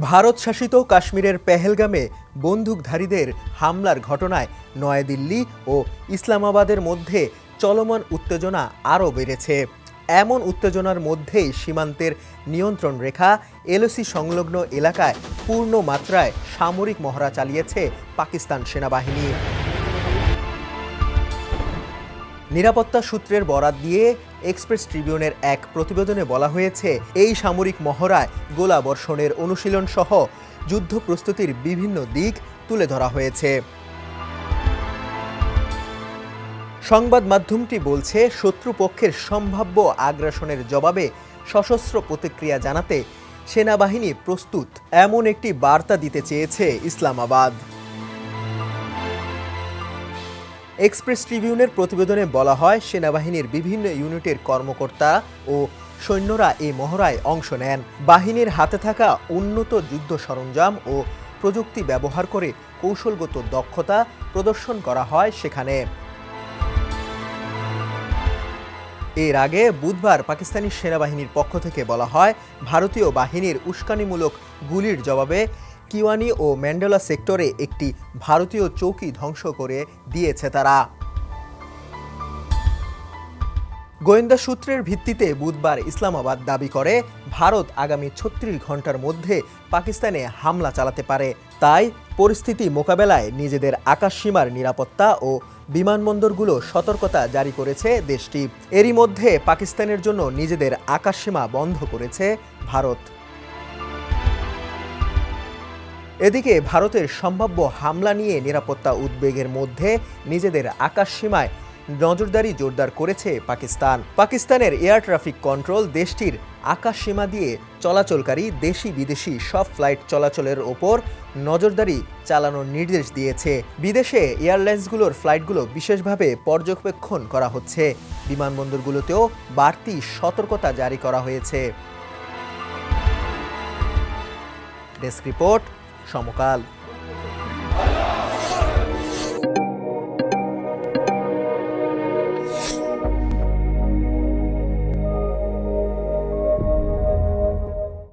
ভারত শাসিত কাশ্মীরের পেহেলগামে বন্দুকধারীদের হামলার ঘটনায় নয়াদিল্লি ও ইসলামাবাদের মধ্যে চলমান উত্তেজনা আরও বেড়েছে। এমন উত্তেজনার মধ্যেই সীমান্তের নিয়ন্ত্রণ রেখা এলওসি সংলগ্ন এলাকায় পূর্ণ মাত্রায় সামরিক মহড়া চালিয়েছে পাকিস্তান সেনাবাহিনী। নিরাপত্তা সূত্রের বরাত দিয়ে এক্সপ্রেস ট্রিবিউনের এক প্রতিবেদনে বলা হয়েছে, এই সামরিক মহড়ায় গোলা বর্ষণের অনুশীলন সহ যুদ্ধ প্রস্তুতির বিভিন্ন দিক তুলে ধরা হয়েছে। সংবাদ মাধ্যমটি বলছে, শত্রুপক্ষের সম্ভাব্য আগ্রাসনের জবাবে সশস্ত্র প্রতিক্রিয়া জানাতে সেনাবাহিনী প্রস্তুত, এমন একটি বার্তা দিতে চেয়েছে ইসলামাবাদ। এক্সপ্রেস ট্রিবিউনের প্রতিবেদনে বলা হয়, সেনাবাহিনীর বিভিন্ন ইউনিটের কর্মকর্তা ও সৈন্যরা এই মহড়ায় অংশ নেন। বাহিনীর হাতে থাকা উন্নত যুদ্ধ সরঞ্জাম ও প্রযুক্তি ব্যবহার করে কৌশলগত দক্ষতা প্রদর্শন করা হয় সেখানে। এর আগে বুধবার পাকিস্তানি সেনাবাহিনীর পক্ষ থেকে বলা হয়, ভারতীয় বাহিনীর উস্কানিমূলক গুলির জবাবে কিওয়ানি ও ম্যান্ডেলা সেক্টরে একটি ভারতীয় চৌকি ধ্বংস করে দিয়েছে তারা। গোয়েন্দা সূত্রের ভিত্তিতে বুধবার ইসলামাবাদ দাবি করে, ভারত আগামী ছত্রিশ ঘণ্টার মধ্যে পাকিস্তানে হামলা চালাতে পারে। তাই পরিস্থিতি মোকাবেলায় নিজেদের আকাশসীমার নিরাপত্তা ও বিমানবন্দরগুলো সতর্কতা জারি করেছে দেশটি। এরই মধ্যে পাকিস্তানের জন্য নিজেদের আকাশসীমা বন্ধ করেছে ভারত। এদিকে ভারতের সম্ভাব্য হামলা নিয়ে নিরাপত্তা উদ্বেগের মধ্যে নিজেদের আকাশসীমায় নজরদারি জোরদার করেছে পাকিস্তান। পাকিস্তানের এয়ার ট্রাফিক কন্ট্রোল দেশটির আকাশসীমা দিয়ে চলাচলকারী দেশি বিদেশি সব ফ্লাইট চলাচলের ওপর নজরদারি চালানোর নির্দেশ দিয়েছে। বিদেশে এয়ারলাইন্সগুলোর ফ্লাইটগুলো বিশেষভাবে পর্যবেক্ষণ করা হচ্ছে। বিমানবন্দরগুলোতেও বাড়তি সতর্কতা জারি করা হয়েছে। Desk report Samakal.